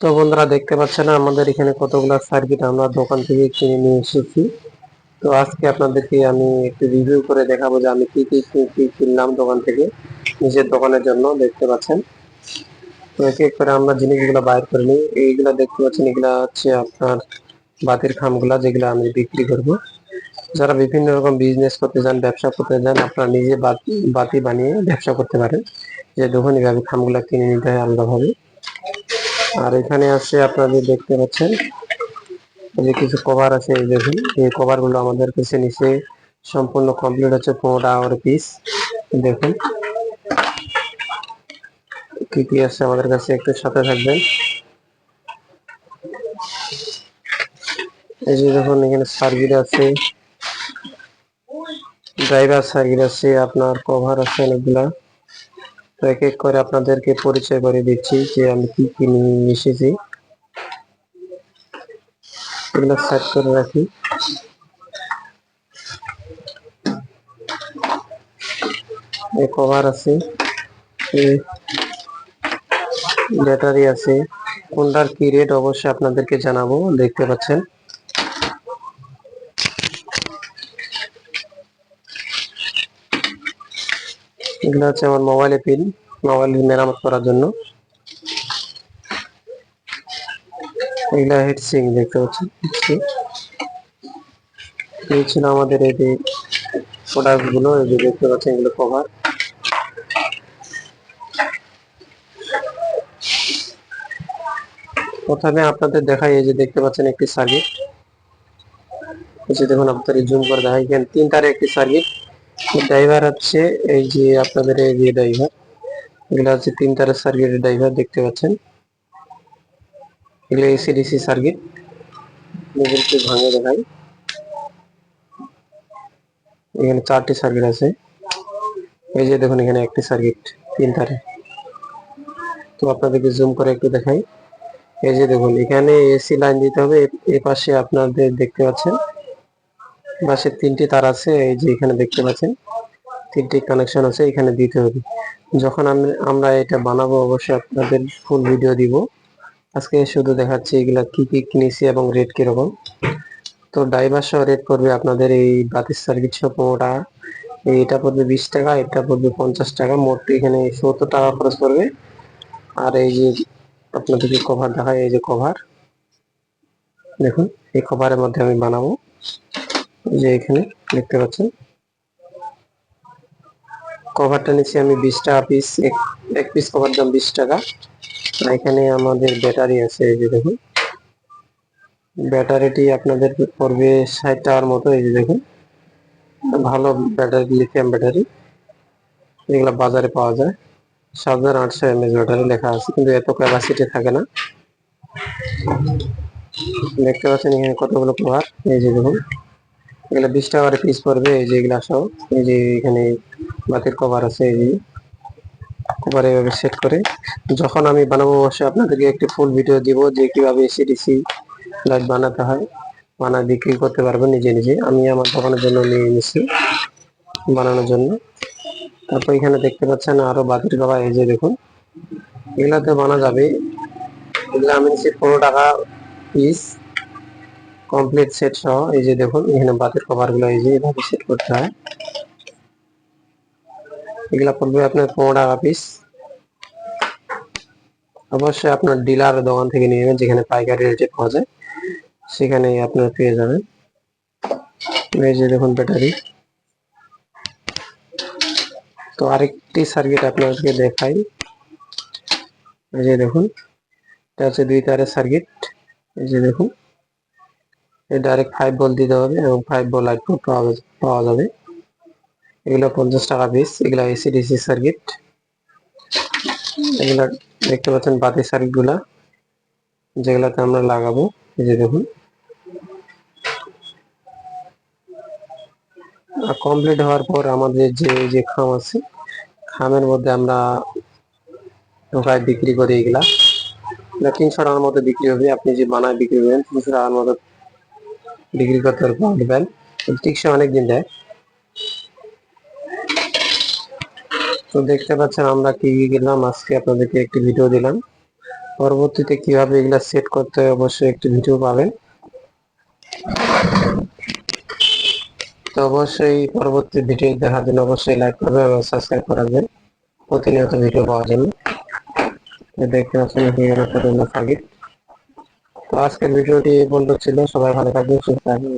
তো বন্ধুরা দেখতে পাচ্ছেন আমাদের এখানে কতগুলা সার্কিট আমরা দোকান থেকে কিনে নিয়ে এসেছি। তো আজকে আপনাদেরকে আমি একটু রিভিউ করে দেখাবো যে আমি কি কি, কি- কিনলাম দোকান থেকে নিজের দোকানের জন্য, দেখতে পাচ্ছেন। তো এক এক করে আমরা জিনিসগুলো বাইর করে নিই। এইগুলা দেখতে পাচ্ছেন, এগুলা হচ্ছে আপনার বাতির খামগুলা যেগুলো আমি বিক্রি করব। যারা বিভিন্ন রকম বিজনেস করতে চান, ব্যবসা করতে চান, আপনারা নিজে বাতি বাতি বানিয়ে ব্যবসা করতে পারেন। যে দেখুন এইভাবে খামগুলা কিনে নিতে হয় আলাদাভাবে। আর এখানে আছে আপনাদের দেখতে পাচ্ছেন, এই যে কিছু কভার আছে, এই দেখুন, এই কভারগুলো আমাদের কাছে নিচে সম্পূর্ণ কমপ্লিট হচ্ছে পনেরো আওয়ার পিস দেখুন। কি কি আছে আমাদের কাছে একটু সাথে থাকবেন। এই যে দেখুন, এখানে সার্কিট আছে ড্রাইভার সার্কিট আছে, আপনার কভার আছে অনেকগুলা। তো এক এক করে আপনাদেরকে পরিচয় করে দিচ্ছি যে আমি কি কি নিয়ে এসেছি। এগুলো সেট করে রাখি। কভার আছে ব্যাটারি আছে। কোনটার কি রেট অবশ্যই আপনাদেরকে জানাব, দেখতে পাচ্ছেন। এগুলো হচ্ছে আমার মোবাইলে পিন মোবাইল মেরামত করার জন্য। এগুলা হেডসিং দেখতে পাচ্ছেন এই ছিল আমাদের এই যে প্রোডাক্টগুলো, এই যে দেখতে পাচ্ছেন এগুলো কভার প্রথমে আপনাদের দেখাই, এই যে দেখতে পাচ্ছেন একটি সার্কিট দেখুন, আপনাদের জুম করে দেখাই, এখানে তিন তারে একটি সার্কিট ড্রাইভার হচ্ছে এই যে আপনাদের এই যে ড্রাইভার এগুলো হচ্ছে তিন তারের সার্কিটের ড্রাইভার দেখতে পাচ্ছেন। এগুলো এসি ডিসি সার্কিট এগুলোকে ভাঙে দেখাই। এখানে চারটি সার্কিট আছে। এই যে দেখুন এখানে একটি সার্কিট তিন তারে। তো আপনাদেরকে জুম করে একটু দেখাই। এই যে দেখুন, এখানে এসি লাইন দিতে হবে। এ পাশে আপনাদের দেখতে পাচ্ছেন। পাশে তিনটি তার আছে, এই যে এখানে দেখতে পাচ্ছেন, তিনটি কানেকশন আছে, এখানে দিতে হবে। যখন আমি, আমরা এটা বানাবো, অবশ্যই আপনাদের ফুল ভিডিও দিব। আজকে শুধু দেখাচ্ছি এগুলা কি কি কিনেছি এবং রেট কীরকম। তো ড্রাইভার সহ রেট পড়বে আপনাদের এই বাতির সার্কিট সহ পনেরো টাকা। এই এটা পড়বে বিশ টাকা, এটা পড়বে পঞ্চাশ টাকা, মোট এখানে সত্তর টাকা খরচ পড়বে। আর এই যে আপনাদেরকে কভার দেখায়, এই যে কভার দেখুন, এই কভারের মধ্যে আমি বানাবো। যে এখানে দেখতে পাচ্ছেন। কভারটা নিচ্ছি আমি বিশ টাকা পিস এক পিস কভার দাম বিশ টাকা। এখানে আমাদের ব্যাটারি আছে, এই যে দেখুন। ব্যাটারিটি আপনাদের পড়বে ষাট টাকার মতো, এই যে দেখুন। ভালো ব্যাটারি লিথিয়াম ব্যাটারি এগুলো বাজারে পাওয়া যায়। সাত হাজার আটশো এমএস ব্যাটারি লেখা আছে, কিন্তু এত ক্যাপাসিটি থাকে না। দেখতে পাচ্ছেন এখানে কতগুলো কভার এই যে দেখুন। এগুলো বিশ টাকা করে পিস পড়বে, এই যে এগুলা সব। এই যে এখানে বাতির কভার আছে, এই যে। কভার এভাবে সেট করে। যখন আমি বানাবো, অবশ্যই আপনাদেরকে একটি ফুল ভিডিও দিব যে কীভাবে এসিডিসি লাইট বানাতে হয়। বানা বিক্রি করতে পারব নিজে নিজে। আমি আমার দোকানের জন্য নিয়ে নিছি বানানোর জন্য। তারপর এখানে দেখতে পাচ্ছেন আরও বাতির কভার এই যে দেখুন। এগুলাতে বানা যাবে। এগুলো আমি নিচ্ছি পনেরো টাকা পিস কমপ্লিট সেট সহ, এই যে দেখুন, এখানে বাতির কভারগুলো এই যে এভাবে সেট করতে হয়। এগুলা পড়বে আপনার পনেরো টাকা পিস অবশ্যই আপনার ডিলার দোকান থেকে নিয়ে নেবেন, যেখানে পাইকারি রেটে পাওয়া যায় সেখানে আপনার পেয়ে যাবেন। এই যে দেখুন ব্যাটারি তো আরেকটি সার্কিট আপনাদেরকে দেখাই। এই যে দেখুন, এটা হচ্ছে দুই তারের সার্কিট এই যে দেখুন। এই ডাইরেক্ট ফাইভ বল দিতে হবে এবং ফাইভ বল আউটপুট পাওয়া পাওয়া যাবে। এগুলো পঞ্চাশ টাকা পিস এগুলো এসি ডিসি সার্কিট এগুলা দেখতে পাচ্ছেন বাতি সার্কিটগুলা যেগুলাতে আমরা লাগাবো। এই যে দেখুন। কমপ্লিট হওয়ার পর আমাদের যে যে খাম আছে, খামের মধ্যে আমরা ঢোকায় বিক্রি করি এগুলা। তিনশো টাকার মতো বিক্রি হবে। আপনি যে বানায় বিক্রি করবেন, তিনশো টাকার মতো বিক্রি করতে পারবেন টিকসে অনেক দিন দেয়। তো দেখতে পাচ্ছেন আমরা কি কিনলাম, আজকে আপনাদেরকে একটি ভিডিও দিলাম। পরবর্তীতে কীভাবে এগুলা সেট করতে হয় অবশ্যই একটি ভিডিও পাবেন। তো অবশ্যই পরবর্তী ভিডিও দেখার জন্য অবশ্যই লাইক করবেন এবং সাবস্ক্রাইব করাবেন প্রতিনিয়ত ভিডিও পাওয়ার জন্য। দেখতে পাচ্ছেন একটা সার্কিট তো আজকের ভিডিওটি বন্ধ ছিল। সবাই ভালো থাকবেন সুস্থ থাকবেন।